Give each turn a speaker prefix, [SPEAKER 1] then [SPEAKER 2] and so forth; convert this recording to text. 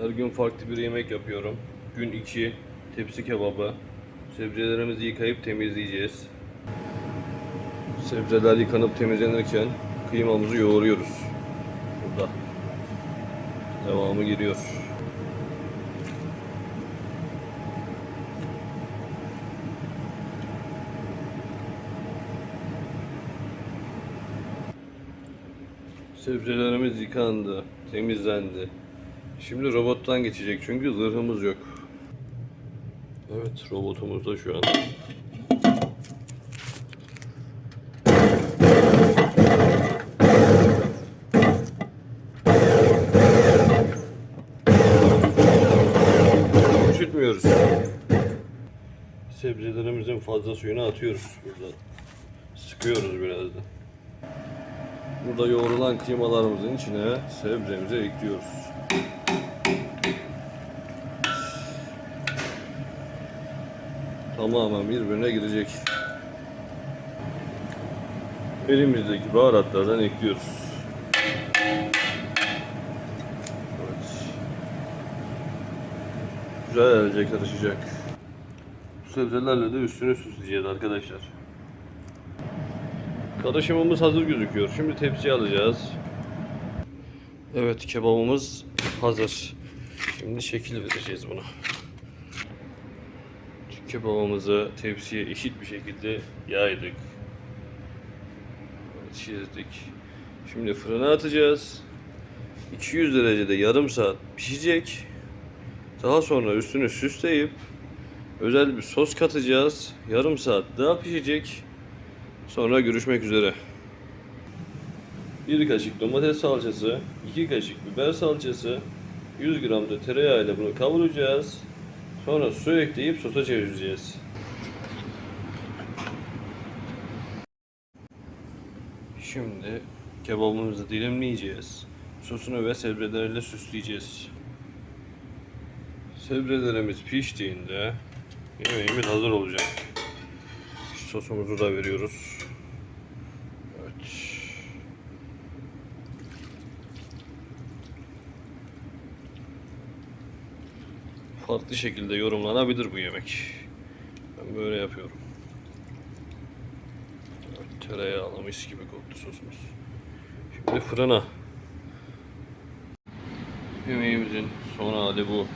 [SPEAKER 1] Her gün farklı bir yemek yapıyorum. Gün 2 tepsi kebabı. Sebzelerimizi yıkayıp temizleyeceğiz. Sebzeler yıkanıp temizlenirken kıymamızı yoğuruyoruz. Burada. Devamı giriyor. Sebzelerimiz yıkandı, temizlendi. Şimdi robottan geçecek çünkü zırhımız yok. Evet, robotumuz da şu an. Üşütmüyoruz. Sebzelerimizin fazla suyunu atıyoruz burada. Sıkıyoruz biraz da. Burada yoğrulan kıymalarımızın içine sebzemizi ekliyoruz. Tamamen birbirine girecek. Elimizdeki baharatlardan ekliyoruz. Evet. Güzelce karışacak. Bu sebzelerle de üstünü süsleyeceğiz arkadaşlar. Karışımımız hazır gözüküyor. Şimdi tepsiye alacağız. Evet kebabımız hazır. Şimdi şekil vereceğiz buna. Kebabımızı tepsiye eşit bir şekilde yaydık. Çizdik. Şimdi fırına atacağız. 200 derecede yarım saat pişecek. Daha sonra üstünü süsleyip özel bir sos katacağız. Yarım saat daha pişecek. Sonra görüşmek üzere. 1 kaşık domates salçası, 2 kaşık biber salçası, 100 gram da tereyağı ile bunu kavuracağız. Sonra su ekleyip sosa çevireceğiz. Şimdi kebabımızı dilimleyeceğiz. Sosunu ve sebzelerle süsleyeceğiz. Sebzelerimiz piştiğinde yemeğimiz hazır olacak. Sosumuzu da veriyoruz. Evet. Farklı şekilde yorumlanabilir bu yemek. Ben böyle yapıyorum. Evet, tereyağlı mis gibi koktu sosumuz. Şimdi fırına. Yemeğimizin son hali bu.